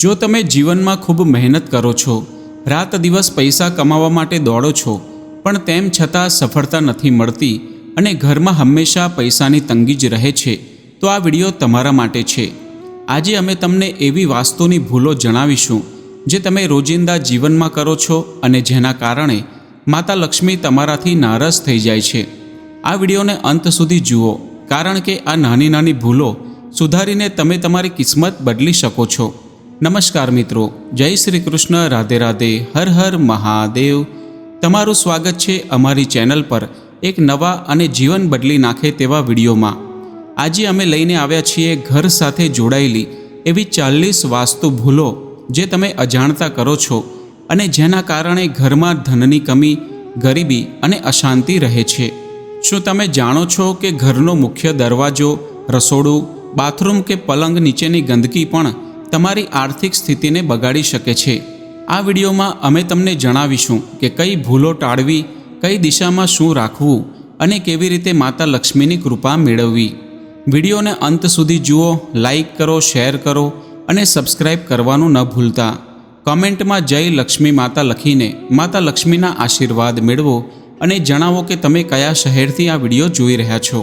જો તમે જીવનમાં ખૂબ મહેનત કરો છો, રાત દિવસ પૈસા કમાવા માટે દોડો છો, પણ તેમ છતાં સફળતા નથી મળતી અને ઘરમાં હંમેશા પૈસાની તંગી જ રહે છે, તો આ વીડિયો તમારા માટે છે. આજે અમે તમને એવી વાસ્તુની ભૂલો જણાવીશું, જે તમે રોજિંદા જીવનમાં કરો છો અને જેના કારણે માતા લક્ષ્મી તમારાથી નારાજ થઈ જાય છે. આ વિડીયોને અંત સુધી જુઓ, કારણ કે આ નાની નાની ભૂલો સુધારીને તમે તમારી કિસ્મત બદલી શકો છો. નમસ્કાર મિત્રો, જય શ્રી કૃષ્ણ, રાધે રાધે, હર હર મહાદેવ. તમારું સ્વાગત છે અમારી ચેનલ પર એક નવા અને જીવન બદલી નાખે તેવા વિડીયોમાં. આજે અમે લઈને આવ્યા છીએ ઘર સાથે જોડાયેલી એવી ચાલીસ વાસ્તુ ભૂલો જે તમે અજાણતા કરો છો અને જેના કારણે ઘરમાં ધનની કમી, ગરીબી અને અશાંતિ રહે છે. શું તમે જાણો છો કે ઘરનો મુખ્ય દરવાજો, રસોડું, બાથરૂમ કે પલંગ નીચેની ગંદકી પણ તમારી આર્થિક સ્થિતિને બગાડી શકે છે. આ વિડીયોમાં અમે તમને જણાવીશું કે કઈ ભૂલો ટાળવી, કઈ દિશામાં શું રાખવું અને કેવી રીતે માતા લક્ષ્મીની કૃપા મેળવવી. વિડીયોને અંત સુધી જુઓ લાઇક કરો, શેર કરો અને સબસ્ક્રાઈબ કરવાનું ન ભૂલતા. કમેન્ટમાં જય લક્ષ્મી માતા લખીને માતા લક્ષ્મીના આશીર્વાદ મેળવો અને જણાવો કે તમે કયા શહેરથી આ વીડિયો જોઈ રહ્યા છો.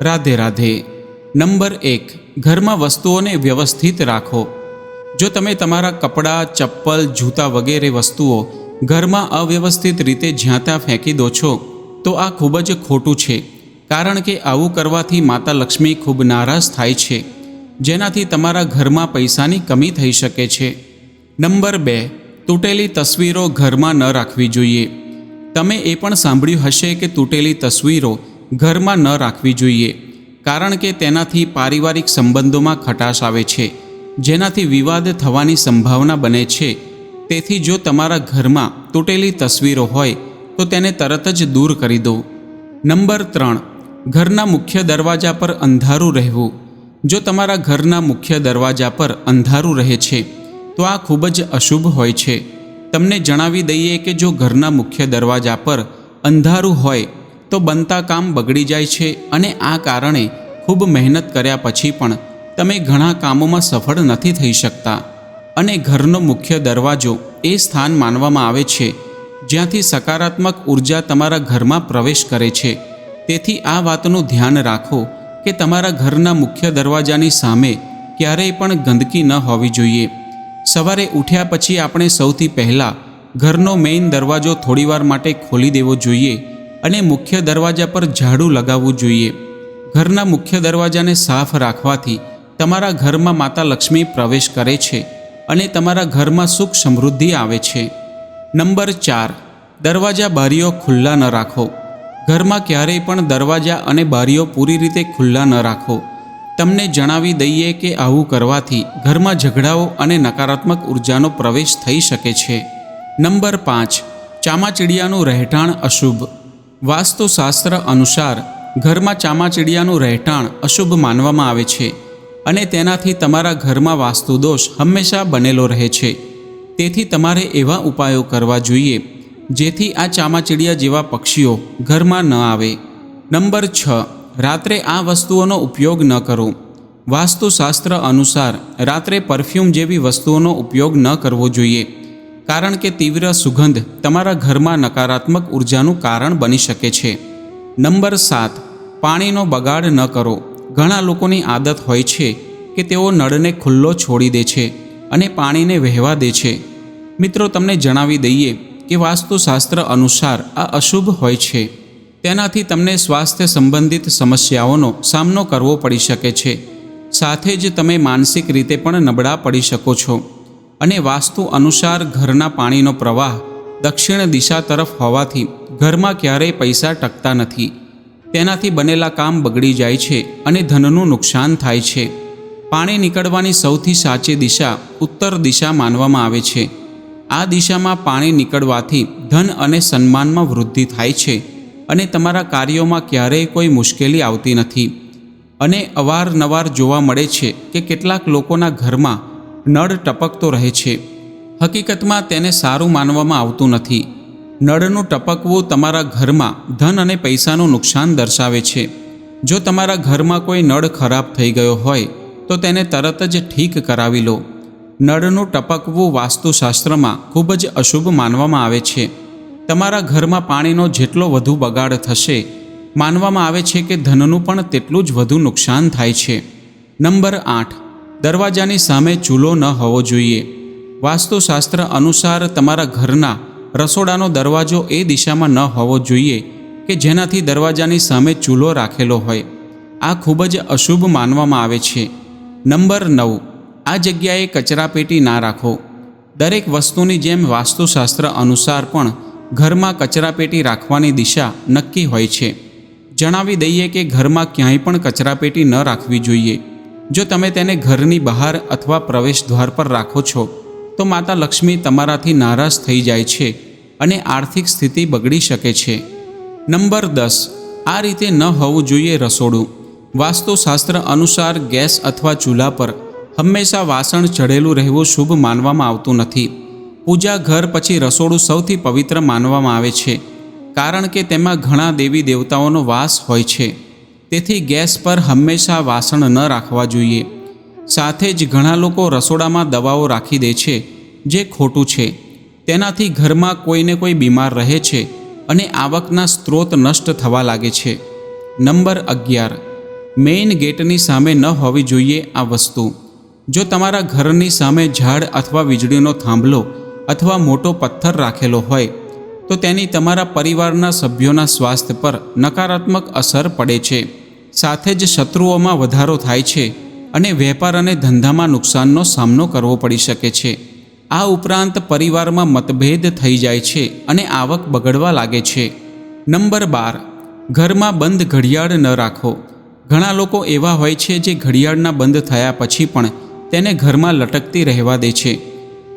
રાધે રાધે. નંબર એક, ઘરમાં વસ્તુઓને વ્યવસ્થિત રાખો. જો તમે તમારા કપડાં, ચપ્પલ, જૂતા વગેરે વસ્તુઓ ઘરમાં અવ્યવસ્થિત રીતે જ્યાં ત્યાં ફેંકી દો છો, તો આ ખૂબ જ ખોટું છે, કારણ કે આવું કરવાથી માતા લક્ષ્મી ખૂબ નારાજ થાય છે, જેનાથી તમારા ઘરમાં પૈસાની કમી થઈ શકે છે. નંબર બે, તૂટેલી તસવીરો ઘરમાં ન રાખવી જોઈએ. તમે એ પણ સાંભળ્યું હશે કે તૂટેલી તસવીરો ઘરમાં ન રાખવી જોઈએ, કારણ કે તેનાથી પારિવારિક સંબંધોમાં ખટાશ આવે છે. જેનાથી વિવાદ થવાની સંભાવના બને છે. તેથી જો તમારા ઘરમાં તૂટેલી તસવીરો હોય, તો તેને તરત જ દૂર કરી દો. નંબર ત્રણ, ઘરના મુખ્ય દરવાજા પર અંધારું રહેવું. જો તમારા ઘરના મુખ્ય દરવાજા પર અંધારું રહે છે, તો આ ખૂબ જ અશુભ હોય છે. તમને જણાવી દઈએ કે જો ઘરના મુખ્ય દરવાજા પર અંધારું હોય, તો બનતા કામ બગડી જાય છે અને આ કારણે ખૂબ મહેનત કર્યા પછી પણ તમે ઘણા કામોમાં સફળ નથી થઈ શકતા. અને ઘરનો મુખ્ય દરવાજો એ સ્થાન માનવામાં આવે છે, જ્યાંથી સકારાત્મક ઊર્જા તમારા ઘરમાં પ્રવેશ કરે છે. તેથી આ વાતનું ધ્યાન રાખો કે તમારા ઘરના મુખ્ય દરવાજાની સામે ક્યારેય પણ ગંદકી ન હોવી જોઈએ. સવારે ઉઠ્યા પછી આપણે સૌથી પહેલાં ઘરનો મેઇન દરવાજો થોડીવાર માટે ખોલી દેવો જોઈએ અને મુખ્ય દરવાજા પર ઝાડુ લગાવવું જોઈએ. ઘરના મુખ્ય દરવાજાને સાફ રાખવાથી તમારા ઘરમાં માતા લક્ષ્મી પ્રવેશ કરે છે અને તમારા ઘરમાં સુખ સમૃદ્ધિ આવે છે. નંબર ચાર, દરવાજા બારીઓ ખુલ્લા ન રાખો. ઘરમાં ક્યારેય પણ દરવાજા અને બારીઓ પૂરી રીતે ખુલ્લા ન રાખો. તમને જણાવી દઈએ કે આવું કરવાથી ઘરમાં ઝઘડાઓ અને નકારાત્મક ઉર્જાનો પ્રવેશ થઈ શકે છે. નંબર પાંચ, ચામાચીડિયાનું રહેઠાણ અશુભ. વાસ્તુશાસ્ત્ર અનુસાર ઘરમાં ચામાચીડિયાનું રહેઠાણ અશુભ માનવામાં આવે છે. અને તેનાથી તમારા ઘરમાં વાસ્તુદોષ હંમેશા બનેલો રહે છે. તેથી તમારે એવા ઉપાયો કરવા જોઈએ, જેથી આ ચામાચીડિયા જેવા પક્ષીઓ ઘરમાં ન આવે. નંબર છ, રાત્રે આ વસ્તુઓનો ઉપયોગ ન કરો. વાસ્તુશાસ્ત્ર અનુસાર રાત્રે પરફ્યુમ જેવી વસ્તુઓનો ઉપયોગ ન કરવો જોઈએ, કારણ કે તીવ્ર સુગંધ તમારા ઘરમાં નકારાત્મક ઉર્જાનું કારણ બની શકે છે. નંબર સાત, પાણીનો બગાડ ન કરો. ઘણા લોકોની આદત હોય છે કે તેઓ નળને ખુલ્લો છોડી દે છે અને પાણીને વહેવા દે છે. મિત્રો, તમને જણાવી દઈએ કે વાસ્તુશાસ્ત્ર અનુસાર આ અશુભ હોય છે. તેનાથી તમને સ્વાસ્થ્ય સંબંધિત સમસ્યાઓનો સામનો કરવો પડી શકે છે. સાથે જ તમે માનસિક રીતે પણ નબળા પડી શકો છો. અને વાસ્તુ અનુસાર ઘરના પાણીનો પ્રવાહ દક્ષિણ દિશા તરફ હોવાથી ઘરમાં ક્યારેય પૈસા ટકતા નથી. તેનાથી બનેલા કામ બગડી જાય છે અને ધનનું નુકસાન થાય છે. પાણી નીકળવાની સૌથી સાચી દિશા ઉત્તર દિશા માનવામાં આવે છે. આ દિશામાં પાણી નીકળવાથી ધન અને સન્માનમાં વૃદ્ધિ થાય છે અને તમારા કાર્યોમાં ક્યારેય કોઈ મુશ્કેલી આવતી નથી. અને અવારનવાર જોવા મળે છે કે કેટલાક લોકોના ઘરમાં નળ ટપકતો રહે છે. હકીકતમાં તેને સારું માનવામાં આવતું નથી. નળનું ટપકવું તમારા ઘરમાં ધન અને પૈસાનું નુકસાન દર્શાવે છે. જો તમારા ઘરમાં કોઈ નળ ખરાબ થઈ ગયો હોય, તો તેને તરત જ ઠીક કરાવી લો. નળનું ટપકવું વાસ્તુશાસ્ત્રમાં ખૂબ જ અશુભ માનવામાં આવે છે. તમારા ઘરમાં પાણીનો જેટલો વધુ બગાડ થશે, માનવામાં આવે છે કે ધનનું પણ તેટલું જ વધુ નુકસાન થાય છે. નંબર આઠ. દરવાજાની સામે ચૂલો ન હોવો જોઈએ. વાસ્તુશાસ્ત્ર અનુસાર તમારા ઘરના રસોડાનો દરવાજો એ દિશામાં ન હોવો જોઈએ કે જેનાથી દરવાજાની સામે ચૂલો રાખેલો હોય. આ ખૂબ જ અશુભ માનવામાં આવે છે. નંબર નવ. આ જગ્યાએ કચરાપેટી ના રાખો. દરેક વસ્તુની જેમ વાસ્તુશાસ્ત્ર અનુસાર પણ ઘરમાં કચરાપેટી રાખવાની દિશા નક્કી હોય છે. જણાવી દઈએ કે ઘરમાં ક્યાંય પણ કચરાપેટી ન રાખવી જોઈએ. જો તમે તેને ઘરની બહાર અથવા પ્રવેશ દ્વાર પર રાખો છો તો માતા લક્ષ્મી તમારાથી નારાજ થઈ જાય છે અને આર્થિક સ્થિતિ બગડી શકે છે. નંબર દસ. આ રીતે ન હોવું જોઈએ રસોડું. વાસ્તુશાસ્ત્ર અનુસાર ગેસ અથવા ચૂલા પર હંમેશા વાસણ ચઢેલું રહેવું શુભ માનવામાં આવતું નથી. પૂજા ઘર પછી રસોડું સૌથી પવિત્ર માનવામાં આવે છે, કારણ કે તેમાં ઘણા દેવી દેવતાઓનો વાસ હોય છે. તેથી ગેસ પર હંમેશા વાસણ ન રાખવા જોઈએ. સાથે જ ઘણા લોકો રસોડામાં દવાઓ રાખી દે છે, જે ખોટું છે. તેનાથી ઘરમાં કોઈને કોઈ બીમાર રહે છે અને આવકના સ્ત્રોત નષ્ટ થવા લાગે છે. નંબર અગિયાર. મેઇન ગેટની સામે ન હોવી જોઈએ આ વસ્તુ. જો તમારા ઘરની સામે ઝાડ અથવા વીજળીનો થાંભલો અથવા મોટો પથ્થર રાખેલો હોય, તો તેની તમારા પરિવારના સભ્યોના સ્વાસ્થ્ય પર નકારાત્મક અસર પડે છે. સાથે જ શત્રુઓમાં વધારો થાય છે. અને વેપાર અને ધંધામાં નુકસાનનો સામનો કરવો પડી શકે છે. આ ઉપરાંત પરિવારમાં મતભેદ થઈ જાય છે અને આવક બગડવા લાગે છે. નંબર બાર, ઘરમાં બંધ ઘડિયાળ ન રાખો. ઘણા લોકો એવા હોય છે જે ઘડિયાળના બંધ થયા પછી પણ તેને ઘરમાં લટકતી રહેવા દે છે.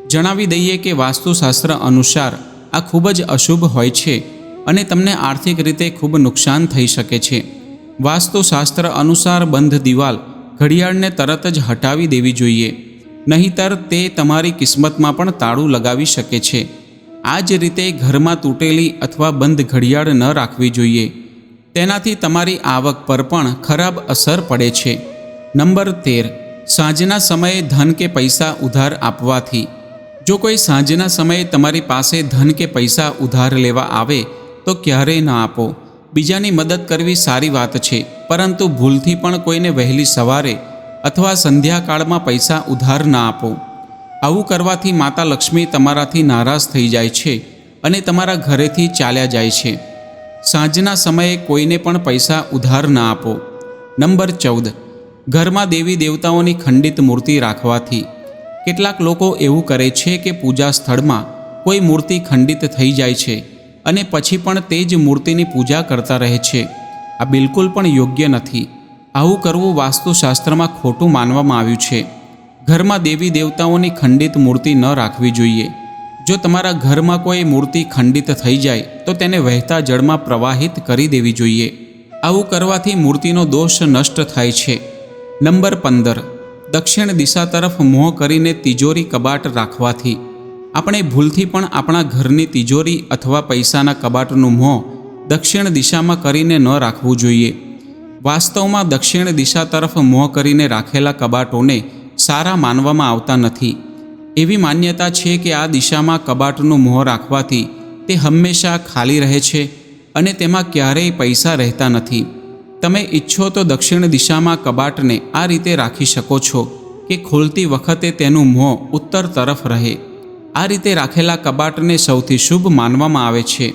જણાવી દઈએ કે વાસ્તુશાસ્ત્ર અનુસાર આ ખૂબ જ અશુભ હોય છે અને તમને આર્થિક રીતે ખૂબ નુકસાન થઈ શકે છે. વાસ્તુશાસ્ત્ર અનુસાર બંધ દિવાલ ઘડિયાળને તરત જ હટાવી દેવી જોઈએ, નહીંતર તે તમારી કિસ્મતમાં પણ તાળું લગાવી શકે છે. આ જ રીતે ઘરમાં તૂટેલી અથવા બંધ ઘડિયાળ ન રાખવી જોઈએ. તેનાથી તમારી આવક પર પણ ખરાબ અસર પડે છે. નંબર તેર, સાંજના સમયે ધન કે પૈસા ઉધાર આપવાથી. જો કોઈ સાંજના સમયે તમારી પાસે ધન કે પૈસા ઉધાર લેવા આવે, તો ક્યારેય ન આપો. બીજાની મદદ કરવી સારી વાત છે, પરંતુ ભૂલથી પણ કોઈને વહેલી સવારે અથવા સંધ્યાકાળમાં પૈસા ઉધાર ના આપો. આવું કરવાથી માતા લક્ષ્મી તમારાથી નારાજ થઈ જાય છે અને તમારા ઘરેથી ચાલ્યા જાય છે. સાંજના સમયે કોઈને પણ પૈસા ઉધાર ના આપો. નંબર ચૌદ. ઘરમાં દેવી દેવતાઓની ખંડિત મૂર્તિ રાખવાથી. કેટલાક લોકો એવું કરે છે કે પૂજા સ્થળમાં કોઈ મૂર્તિ ખંડિત થઈ જાય છે. અને પછી પણ તે જ મૂર્તિની પૂજા કરતા રહે છે. આ બિલકુલ પણ યોગ્ય નથી. આવું કરવું વાસ્તુશાસ્ત્રમાં ખોટું માનવામાં આવ્યું છે. ઘરમાં દેવી દેવતાઓની ખંડિત મૂર્તિ ન રાખવી જોઈએ. જો તમારા ઘરમાં કોઈ મૂર્તિ ખંડિત થઈ જાય, તો તેને વહેતા જળમાં પ્રવાહિત કરી દેવી જોઈએ. આવું કરવાથી મૂર્તિનો દોષ નષ્ટ થાય છે. નંબર પંદર. દક્ષિણ દિશા તરફ મોં કરીને તિજોરી કબાટ રાખવાથી. આપણે ભૂલથી પણ આપણા ઘરની તિજોરી અથવા પૈસાના કબાટનું મોં દક્ષિણ દિશામાં કરીને ન રાખવું જોઈએ. વાસ્તવમાં દક્ષિણ દિશા તરફ મોં કરીને રાખેલા કબાટોને સારા માનવામાં આવતા નથી. એવી માન્યતા છે કે આ દિશામાં કબાટનું મોં રાખવાથી તે હંમેશા ખાલી રહે છે અને તેમાં ક્યારેય પૈસા રહેતા નથી. તમે ઈચ્છો તો દક્ષિણ દિશામાં કબાટને આ રીતે રાખી શકો છો કે ખોલતી વખતે તેનું મોં ઉત્તર તરફ રહે. આ રીતે રાખેલા કબાટને સૌથી શુભ માનવામાં આવે છે.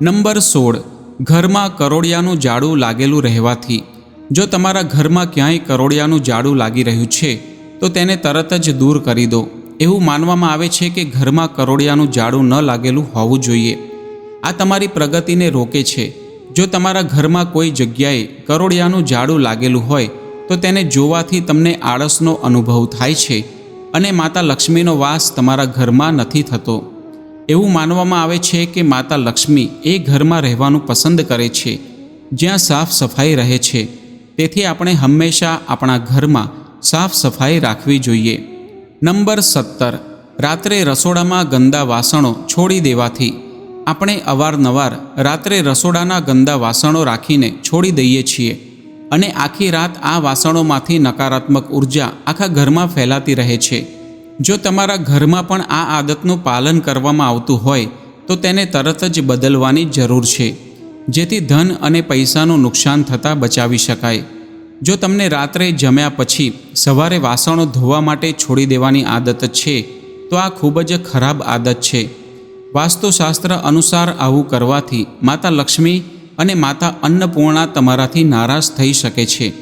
નંબર સોળ. ઘરમાં કરોડિયાનું જાડું લાગેલું રહેવાથી. જો તમારા ઘરમાં ક્યાંય કરોડિયાનું જાડું લાગી રહ્યું છે, તો તેને તરત જ દૂર કરી દો. એવું માનવામાં આવે છે કે ઘરમાં કરોડિયાનું જાડું ન લાગેલું હોવું જોઈએ. આ તમારી પ્રગતિને રોકે છે. જો તમારા ઘરમાં કોઈ જગ્યાએ કરોડિયાનું જાડું લાગેલું હોય, તો તેને જોવાથી તમને આળસનો અનુભવ થાય છે. અને માતા લક્ષ્મીનો વાસ તમારા ઘરમાં નથી થતો. એવું માનવામાં આવે છે કે માતા લક્ષ્મી એ ઘરમાં રહેવાનું પસંદ કરે છે, જ્યાં સાફ સફાઈ રહે છે. તેથી આપણે હંમેશા આપણા ઘરમાં સાફ સફાઈ રાખવી જોઈએ. નંબર સત્તર. રાત્રે રસોડામાં ગંદા વાસણો છોડી દેવાથી આપણે અવારનવાર રાત્રે રસોડાના ગંદા વાસણો રાખીને છોડી દઈએ છીએ. અને આખી રાત આ વાસણોમાંથી નકારાત્મક ઊર્જા આખા ઘરમાં ફેલાતી રહે છે. જો તમારા ઘરમાં પણ આ આદતનું પાલન કરવામાં આવતું હોય, તો તેને તરત જ બદલવાની જરૂર છે. જેથી ધન અને પૈસાનું નુકસાન થતાં બચાવી શકાય. જો તમને રાત્રે જમ્યા પછી સવારે વાસણો ધોવા માટે છોડી દેવાની આદત છે, તો આ ખૂબ જ ખરાબ આદત છે. વાસ્તુશાસ્ત્ર અનુસાર આવું કરવાથી માતા લક્ષ્મી અને માતા અન્નપૂર્ણા તમારાથી નારાજ થઈ શકે છે.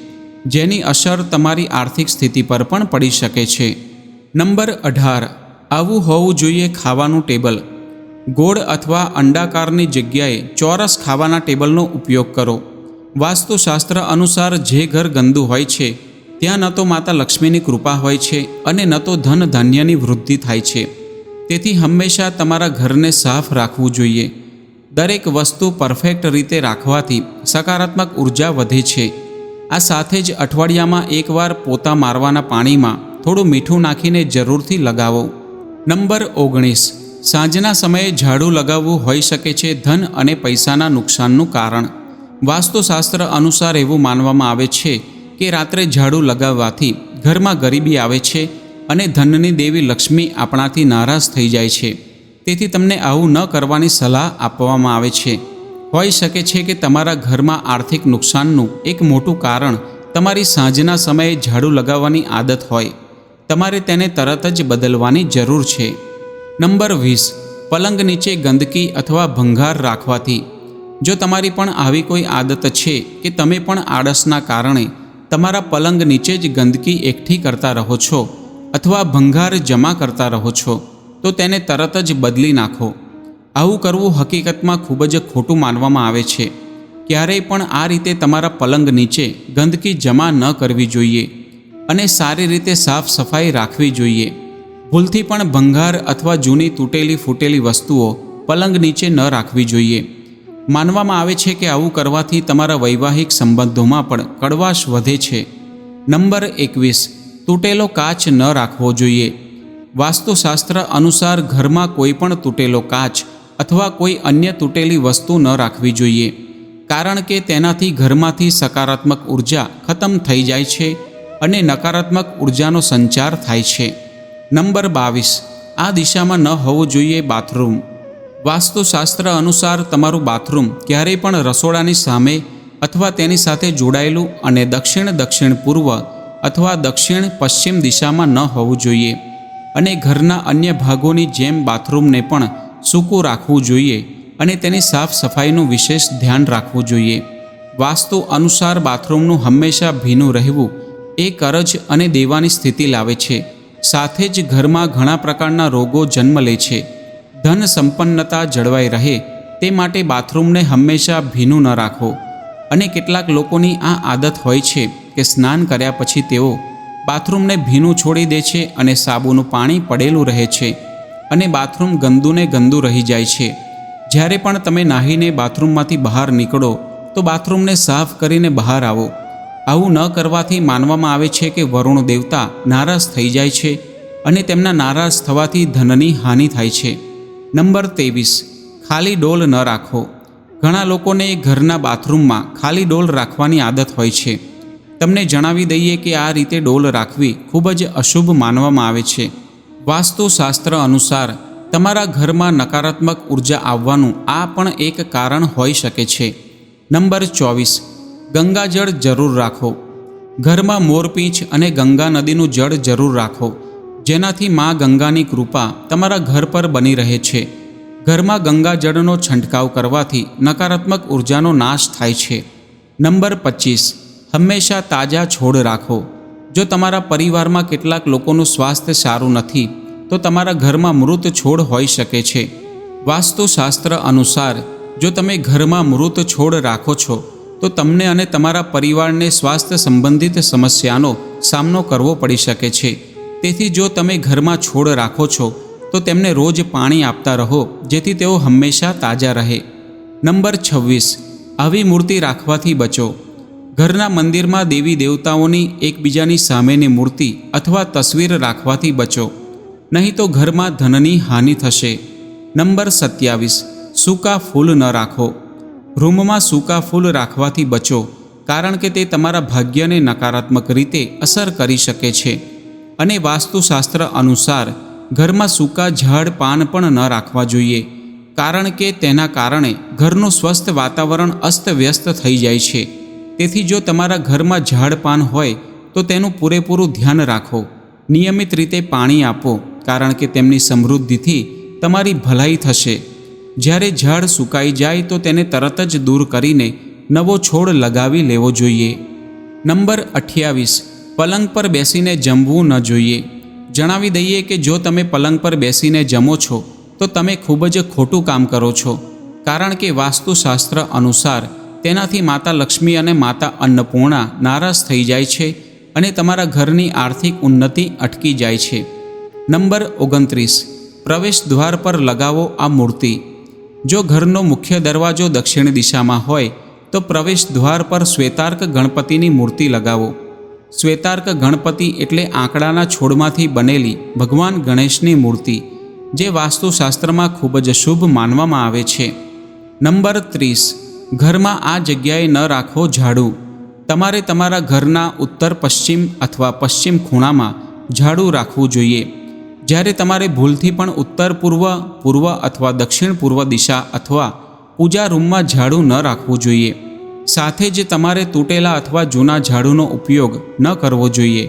જેની અસર તમારી આર્થિક સ્થિતિ પર પણ પડી શકે છે. નંબર અઢાર. આવું હોવું જોઈએ ખાવાનું ટેબલ. ગોળ અથવા અંડાકારની જગ્યાએ ચોરસ ખાવાના ટેબલનો ઉપયોગ કરો. વાસ્તુશાસ્ત્ર અનુસાર જે ઘર ગંદુ હોય છે, ત્યાં ન તો માતા લક્ષ્મીની કૃપા હોય છે અને ન તો ધન ધાન્યની વૃદ્ધિ થાય છે. તેથી હંમેશા તમારા ઘરને સાફ રાખવું જોઈએ. દરેક વસ્તુ પરફેક્ટ રીતે રાખવાથી સકારાત્મક ઊર્જા વધે છે. આ સાથે જ અઠવાડિયામાં એકવાર પોતા મારવાના પાણીમાં થોડું મીઠું નાખીને જરૂરથી લગાવો. નંબર ઓગણીસ. સાંજના સમયે ઝાડુ લગાવવું હોઈ શકે છે ધન અને પૈસાના નુકસાનનું કારણ. વાસ્તુશાસ્ત્ર અનુસાર એવું માનવામાં આવે છે કે રાત્રે ઝાડુ લગાવવાથી ઘરમાં ગરીબી આવે છે અને ધનની દેવી લક્ષ્મી આપણાથી નારાજ થઈ જાય છે. તેથી તમને આવું ન કરવાની સલાહ આપવામાં આવે છે. હોઈ શકે છે કે તમારા ઘરમાં આર્થિક નુકસાનનું એક મોટું કારણ તમારી સાંજના સમયે ઝાડુ લગાવવાની આદત હોય. તમારે તેને તરત જ બદલવાની જરૂર છે. નંબર વીસ, પલંગ નીચે ગંદકી અથવા ભંગાર રાખવાથી. જો તમારી પણ આવી કોઈ આદત છે કે તમે પણ આળસના કારણે તમારા પલંગ નીચે જ ગંદકી એકઠી કરતા રહો છો અથવા ભંગાર જમા કરતા રહો છો તો તેને તરત જ બદલી નાખો. આવું કરવું હકીકતમાં ખૂબ જ ખોટું માનવામાં આવે છે. ક્યારેય પણ આ રીતે તમારા પલંગ નીચે ગંદકી જમા ન કરવી જોઈએ અને સારી રીતે સાફ સફાઈ રાખવી જોઈએ. ભૂલથી પણ ભંગાર અથવા જૂની તૂટેલી ફૂટેલી વસ્તુઓ પલંગ નીચે ન રાખવી જોઈએ. માનવામાં આવે છે કે આવું કરવાથી તમારા વૈવાહિક સંબંધોમાં પણ કડવાશ વધે છે. નંબર એકવીસ. તૂટેલો કાચ ન રાખવો જોઈએ. વાસ્તુશાસ્ત્ર અનુસાર ઘરમાં કોઈ પણ તૂટેલો કાચ અથવા કોઈ અન્ય તૂટેલી વસ્તુ ન રાખવી જોઈએ. કારણ કે તેનાથી ઘરમાંથી સકારાત્મક ઊર્જા ખતમ થઈ જાય છે અને નકારાત્મક ઉર્જાનો સંચાર થાય છે. નંબર બાવીસ. આ દિશામાં ન હોવું જોઈએ બાથરૂમ. વાસ્તુશાસ્ત્ર અનુસાર તમારું બાથરૂમ ક્યારેય પણ રસોડાની સામે અથવા તેની સાથે જોડાયેલું અને દક્ષિણ દક્ષિણ પૂર્વ અથવા દક્ષિણ પશ્ચિમ દિશામાં ન હોવું જોઈએ. અને ઘરના અન્ય ભાગોની જેમ બાથરૂમને પણ સૂકું રાખવું જોઈએ અને તેની સાફ સફાઈનું વિશેષ ધ્યાન રાખવું જોઈએ. વાસ્તુ અનુસાર બાથરૂમનું હંમેશા ભીનું રહેવું એ કરજ અને દેવાની સ્થિતિ લાવે છે. સાથે જ ઘરમાં ઘણા પ્રકારના રોગો જન્મ લે છે. ધન સંપન્નતા જળવાઈ રહે તે માટે બાથરૂમને હંમેશા ભીનું ન રાખો. અને કેટલાક લોકોની આ આદત હોય છે કે સ્નાન કર્યા પછી તેઓ બાથરૂમને ભીનું છોડી દે છે અને સાબુનું પાણી પડેલું રહે છે અને બાથરૂમ ગંદુને ગંદુ રહી જાય છે. જ્યારે પણ તમે નાહીને બાથરૂમમાંથી બહાર નીકળો, તો બાથરૂમને સાફ કરીને બહાર આવો. આવું ન કરવાથી માનવામાં આવે છે કે વરુણ દેવતા નારાજ થઈ જાય છે અને તેમના નારાજ થવાથી ધનની હાનિ થાય છે. નંબર ત્રેવીસ, ખાલી ડોલ ન રાખો. ઘણા લોકોને ઘરના બાથરૂમમાં ખાલી ડોલ રાખવાની આદત હોય છે. તમને જણાવી દઈએ કે આ રીતે ડોલ રાખવી ખૂબ જ અશુભ માનવામાં આવે છે. વાસ્તુશાસ્ત્ર અનુસાર, તમારા ઘરમાં નકારાત્મક ઊર્જા આવવાનું આ પણ એક કારણ હોઈ શકે છે. નંબર ચોવીસ, ગંગાજળ જરૂર રાખો. ઘરમાં મોરપીંછ અને ગંગા નદીનું જળ જરૂર રાખો, જેનાથી મા ગંગાની કૃપા તમારા ઘર પર બની રહે છે. ઘરમાં ગંગાજળનો છંટકાવ કરવાથી નકારાત્મક ઉર્જાનો નાશ થાય છે. નંબર પચીસ હંમેશા તાજા છોડ રાખો. જો તમારા પરિવારમાં કેટલાક લોકોનું સ્વાસ્થ્ય સારું નથી, તો તમારા ઘરમાં મૃત છોડ હોઈ શકે છે. વાસ્તુશાસ્ત્ર અનુસાર, જો તમે ઘરમાં મૃત છોડ રાખો છો, તો તમને અને તમારા પરિવારને સ્વાસ્થ્ય સંબંધિત સમસ્યાનો સામનો કરવો પડી શકે છે. તેથી જો તમે ઘરમાં છોડ રાખો છો, તો તેમને રોજ પાણી આપતા રહો, જેથી તેઓ હંમેશા તાજા રહે. નંબર છવ્વીસ, આવી મૂર્તિ રાખવાથી બચો. ઘરના મંદિરમાં દેવી દેવતાઓની એકબીજાની સામેની મૂર્તિ અથવા તસવીર રાખવાથી બચો. નહીં તો ઘરમાં ધનની હાનિ થશે. નંબર સત્યાવીસ. સૂકા ફૂલ ન રાખો. રૂમમાં સૂકા ફૂલ રાખવાથી બચો, કારણ કે તે તમારા ભાગ્યને નકારાત્મક રીતે અસર કરી શકે છે. અને વાસ્તુશાસ્ત્ર અનુસાર, ઘરમાં સૂકા ઝાડ પાન પણ ન રાખવા જોઈએ, કારણ કે તેના કારણે ઘરનું સ્વસ્થ વાતાવરણ અસ્તવ્યસ્ત થઈ જાય છે. તેથી જો તમારા ઘરમાં ઝાડ પાન હોય, તો તેનું પૂરેપૂરું ધ્યાન રાખો. નિયમિત રીતે પાણી આપો, કારણ કે તેમની સમૃદ્ધિથી તમારી ભલાઈ થશે. જ્યારે ઝાડ સુકાઈ જાય, તો તેને તરત જ દૂર કરીને નવો છોડ લગાવી લેવો જોઈએ. નંબર અઠ્યાવીસ, પલંગ પર બેસીને જમવું ન જોઈએ. જણાવી દઈએ કે જો તમે પલંગ પર બેસીને જમો છો, તો તમે ખૂબ જ ખોટું કામ કરો છો, કારણ કે વાસ્તુશાસ્ત્ર અનુસાર તેનાથી માતા લક્ષ્મી અને માતા અન્નપૂર્ણા નારાજ થઈ જાય છે અને તમારા ઘરની આર્થિક ઉન્નતિ અટકી જાય છે. નંબર ઓગણત્રીસ. પ્રવેશ દ્વાર પર લગાવો આ મૂર્તિ. જો ઘરનો મુખ્ય દરવાજો દક્ષિણ દિશામાં હોય, તો પ્રવેશ દ્વાર પર શ્વેતાર્ક ગણપતિની મૂર્તિ લગાવો. શ્વેતાર્ક ગણપતિ એટલે આંકડાના છોડમાંથી બનેલી ભગવાન ગણેશની મૂર્તિ, જે વાસ્તુશાસ્ત્રમાં ખૂબ જ શુભ માનવામાં આવે છે. નંબર ત્રીસ. ઘરમાં આ જગ્યાએ ન રાખો ઝાડુ. તમારે તમારા ઘરના ઉત્તર, પશ્ચિમ અથવા પશ્ચિમ ખૂણામાં ઝાડુ રાખવું જોઈએ. જ્યારે તમારે ભૂલથી પણ ઉત્તર, પૂર્વ પૂર્વ અથવા દક્ષિણ, પૂર્વ દિશા અથવા પૂજા રૂમમાં ઝાડુ ન રાખવું જોઈએ. સાથે જ તમારે તૂટેલા અથવા જૂના ઝાડુનો ઉપયોગ ન કરવો જોઈએ.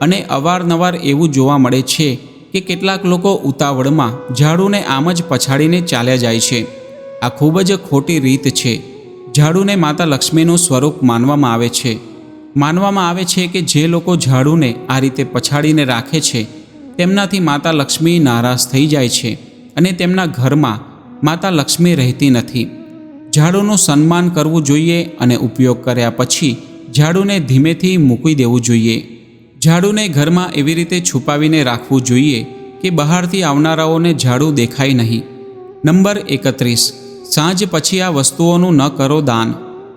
અને અવારનવાર એવું જોવા મળે છે કે કેટલાક લોકો ઉતાવળમાં ઝાડુને આમ જ પછાડીને ચાલ્યા જાય છે. આ ખૂબ જ ખોટી રીત છે. ઝાડુને માતા લક્ષ્મીનું સ્વરૂપ માનવામાં આવે છે. માનવામાં આવે છે કે જે લોકો ઝાડુને આ રીતે પછાડીને રાખે છે, તેમનાથી માતા લક્ષ્મી નારાજ થઈ જાય છે અને તેમના ઘરમાં માતા લક્ષ્મી રહેતી નથી. ઝાડુનું સન્માન કરવું જોઈએ અને ઉપયોગ કર્યા પછી ઝાડુને ધીમેથી મૂકી દેવું જોઈએ. ઝાડુને ઘરમાં એવી રીતે છુપાવીને રાખવું જોઈએ કે બહારથી આવનારાઓને ઝાડુ દેખાય નહીં. નંબર એકત્રીસ. સાંજ પછી આ વસ્તુઓનું ન કરો દાન.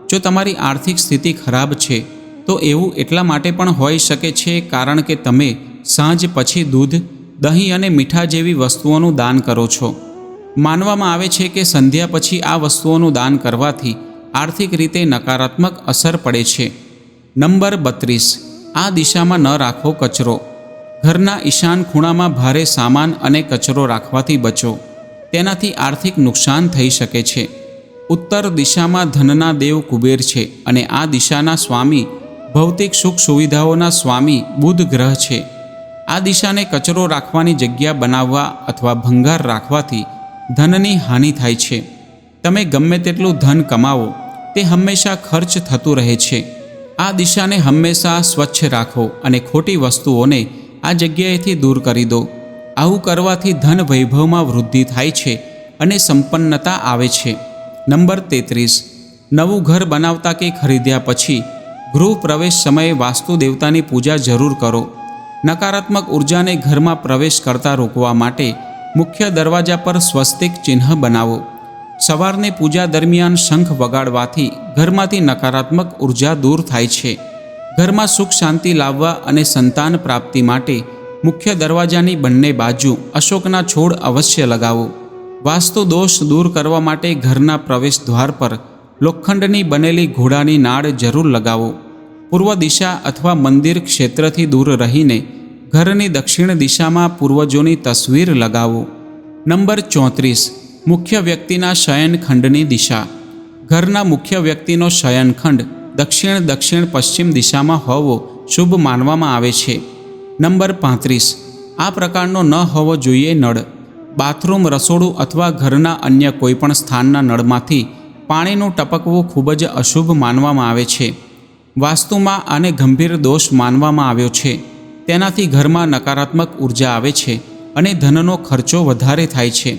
જો તમારી આર્થિક સ્થિતિ ખરાબ છે, તો એવું એટલા માટે પણ હોઈ શકે છે કારણ કે તમે સાંજ પછી દૂધ, દહીં અને મીઠા જેવી વસ્તુઓનું દાન કરો છો. માનવામાં આવે છે કે સંધ્યા પછી આ વસ્તુઓનું દાન કરવાથી આર્થિક રીતે નકારાત્મક અસર પડે છે. નંબર બત્રીસ. આ દિશામાં ન રાખો કચરો. ઘરના ઈશાન ખૂણામાં ભારે સામાન અને કચરો રાખવાથી બચો. તેનાથી આર્થિક નુકસાન થઈ શકે છે. ઉત્તર દિશામાં ધનના દેવ કુબેર છે અને આ દિશાના સ્વામી, ભૌતિક સુખ સુવિધાઓના સ્વામી બુધ ગ્રહ છે. આ દિશાને કચરો રાખવાની જગ્યા બનાવવા અથવા ભંગાર રાખવાથી ધનની હાનિ થાય છે. તમે ગમે તેટલું ધન કમાવો, તે હંમેશા ખર્ચ થતું રહે છે. આ દિશાને હંમેશા સ્વચ્છ રાખો અને ખોટી વસ્તુઓને આ જગ્યાએથી દૂર કરી દો. આવું કરવાથી ધન વૈભવમાં વૃદ્ધિ થાય છે અને સંપન્નતા આવે છે. નંબર તેત્રીસ. નવું ઘર બનાવતા કે ખરીદ્યા પછી ગૃહ પ્રવેશ સમયે વાસ્તુ દેવતાની પૂજા જરૂર કરો. નકારાત્મક ઉર્જાને ઘરમાં પ્રવેશ કરતા રોકવા માટે મુખ્ય દરવાજા પર સ્વસ્તિક ચિહ્ન બનાવો. સવારની પૂજા દરમિયાન શંખ વગાડવાથી ઘરમાંથી નકારાત્મક ઊર્જા દૂર થાય છે. ઘરમાં સુખ શાંતિ લાવવા અને સંતાન પ્રાપ્તિ માટે મુખ્ય દરવાજાની બંને બાજુ અશોકના છોડ અવશ્ય લગાવો. વાસ્તુ દોષ દૂર કરવા માટે ઘરના પ્રવેશ દ્વાર પર લોખંડની બનેલી ઘોડાની નાળ જરૂર લગાવો. પૂર્વ દિશા અથવા મંદિર ક્ષેત્રથી દૂર રહીને ઘરની દક્ષિણ દિશામાં પૂર્વજોની તસવીર લગાવો. નંબર ચોત્રીસ, મુખ્ય વ્યક્તિના શયનખંડની દિશા. ઘરના મુખ્ય વ્યક્તિનો શયનખંડ દક્ષિણ દક્ષિણ પશ્ચિમ દિશામાં હોવો શુભ માનવામાં આવે છે. નંબર પાંત્રીસ. આ પ્રકારનો ન હોવો જોઈએ નળ. બાથરૂમ, રસોડું અથવા ઘરના અન્ય કોઈપણ સ્થાનના નળમાંથી પાણીનું ટપકવું ખૂબ જ અશુભ માનવામાં આવે છે. વાસ્તુમાં આને ગંભીર દોષ માનવામાં આવ્યો છે. તેનાથી ઘરમાં નકારાત્મક ઊર્જા આવે છે અને ધનનો ખર્ચો વધારે થાય છે.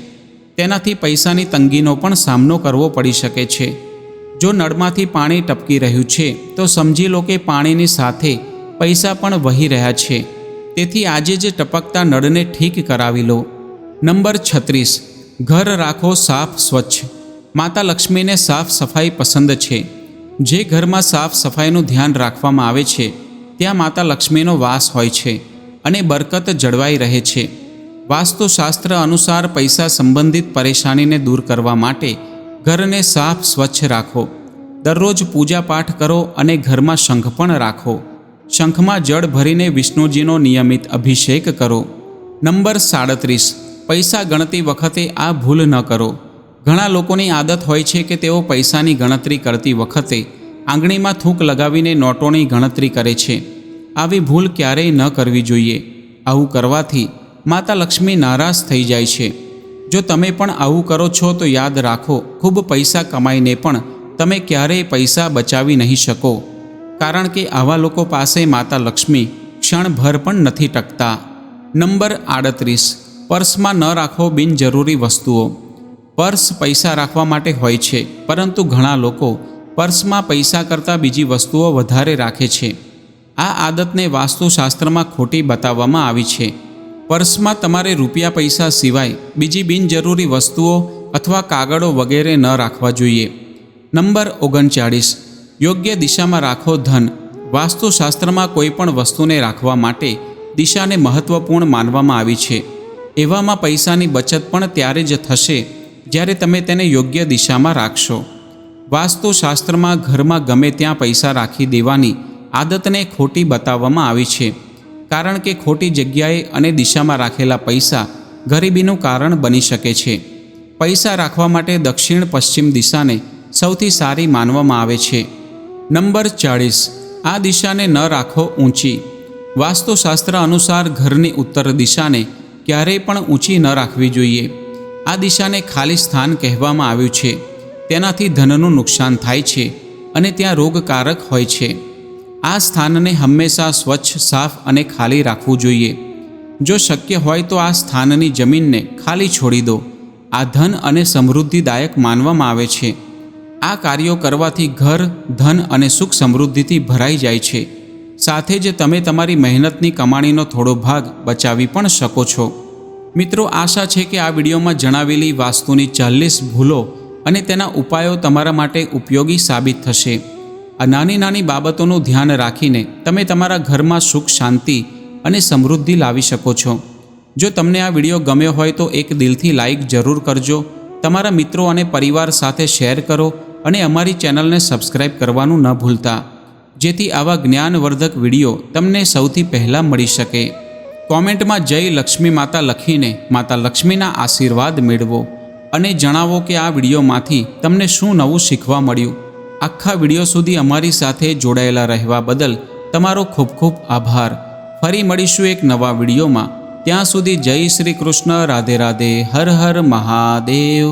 તેનાથી પૈસાની તંગીનો પણ સામનો કરવો પડી શકે છે. જો નળમાંથી પાણી ટપકી રહ્યું છે, તો સમજી લો કે પાણીની સાથે પૈસા પણ વહી રહ્યા છે. તેથી આજે જે ટપકતા નળને ઠીક કરાવી લો. નંબર છત્રીસ, ઘર રાખો સાફ સ્વચ્છ. માતા લક્ષ્મીને સાફ સફાઈ પસંદ છે. જે ઘરમાં સાફ સફાઈનું ધ્યાન રાખવામાં આવે છે, ત્યાં માતા લક્ષ્મીનો વાસ હોય છે અને બરકત જળવાઈ રહે છે. વાસ્તુશાસ્ત્ર અનુસાર પૈસા સંબંધિત પરેશાનીને દૂર કરવા માટે ઘરને સાફ સ્વચ્છ રાખો. દરરોજ પૂજા પાઠ કરો અને ઘરમાં શંખ પણ રાખો. શંખમાં જળ ભરીને વિષ્ણુજીનો નિયમિત અભિષેક કરો. નંબર સાડત્રીસ. પૈસા ગણતી વખતે આ ભૂલ ન કરો. ઘણા લોકોની આદત હોય છે કે તેઓ પૈસાની ગણતરી કરતી વખતે આંગળીમાં થૂંક લગાવીને નોટોની ગણતરી કરે છે. આવી ભૂલ ક્યારેય ન કરવી જોઈએ. આવું કરવાથી માતા લક્ષ્મી નારાજ થઈ જાય છે. જો તમે પણ આવું કરો છો તો યાદ રાખો, ખૂબ પૈસા કમાઈને પણ તમે ક્યારેય પૈસા બચાવી નહીં શકો. કારણ કે આવા લોકો પાસે માતા લક્ષ્મી ક્ષણભર પણ નથી ટકતા. નંબર આડત્રીસ. પર્સમાં ન રાખો બિનજરૂરી વસ્તુઓ. પર્સ પૈસા રાખવા માટે હોય છે, પરંતુ ઘણા લોકો પર્સમાં પૈસા કરતાં બીજી વસ્તુઓ વધારે રાખે છે. આ આદતને વાસ્તુશાસ્ત્રમાં ખોટી બતાવવામાં આવી છે. પર્સમાં તમારે રૂપિયા પૈસા સિવાય બીજી બિનજરૂરી વસ્તુઓ અથવા કાગળો વગેરે ન રાખવા જોઈએ. નંબર ઓગણચાળીસ. યોગ્ય દિશામાં રાખો ધન. વાસ્તુશાસ્ત્રમાં કોઈ પણ વસ્તુને રાખવા માટે દિશાને મહત્વપૂર્ણ માનવામાં આવી છે. એવામાં પૈસાની બચત પણ ત્યારે જ થશે જ્યારે તમે તેને યોગ્ય દિશામાં રાખશો. વાસ્તુશાસ્ત્રમાં ઘરમાં ગમે ત્યાં પૈસા રાખી દેવાની આદતને ખોટી બતાવવામાં આવી છે. કારણ કે ખોટી જગ્યાએ અને દિશામાં રાખેલા પૈસા ગરીબીનું કારણ બની શકે છે. પૈસા રાખવા માટે દક્ષિણ પશ્ચિમ દિશાને સૌથી સારી માનવામાં આવે છે. નંબર ચાળીસ. આ દિશાને ન રાખો ઊંચી. વાસ્તુશાસ્ત્ર અનુસાર ઘરની ઉત્તર દિશાને ક્યારેય પણ ઊંચી ન રાખવી જોઈએ. આ દિશાને ખાલી સ્થાન કહેવામાં આવ્યું છે. તેનાથી ધનનું નુકસાન થાય છે અને ત્યાં રોગકારક હોય છે. આ સ્થાનને હંમેશા સ્વચ્છ, સાફ અને ખાલી રાખવું જોઈએ. જો શક્ય હોય તો આ સ્થાનની જમીનને ખાલી છોડી દો. આ ધન અને સમૃદ્ધિદાયક માનવામાં આવે છે. આ કાર્યો કરવાથી ઘર, ધન અને સુખ સમૃદ્ધિથી ભરાઈ જાય છે. સાથે જ તમે તમારી મહેનતની કમાણીનો થોડો ભાગ બચાવી પણ શકો છો. મિત્રો, આશા છે કે આ વિડીયોમાં જણાવેલી વાસ્તુની ચાલીસ ભૂલો અને તેના ઉપાયો તમારા માટે ઉપયોગી સાબિત થશે. આ નાની નાની બાબતોનું ધ્યાન રાખીને તમે તમારા ઘરમાં સુખ, શાંતિ અને સમૃદ્ધિ લાવી શકો છો. જો તમને આ વીડિયો ગમ્યો હોય તો એક દિલથી લાઈક જરૂર કરજો. તમારા મિત્રો અને પરિવાર સાથે શેર કરો અને અમારી ચેનલને સબસ્ક્રાઈબ કરવાનું ન ભૂલતા, જેથી આવા જ્ઞાનવર્ધક વીડિયો તમને સૌથી પહેલાં મળી શકે. કોમેન્ટમાં જય લક્ષ્મી માતા લખીને માતા લક્ષ્મીના આશીર્વાદ મેળવો અને જણાવો કે આ વિડીયોમાંથી તમને શું નવું શીખવા મળ્યું. આખા વીડિયો સુધી અમારી સાથે જોડાયેલા રહેવા બદલ તમારો ખૂબ ખૂબ આભાર. ફરી મળીશું એક નવા વિડીયોમાં. ત્યાં સુધી જય શ્રી કૃષ્ણ, રાધે રાધે, હર હર મહાદેવ.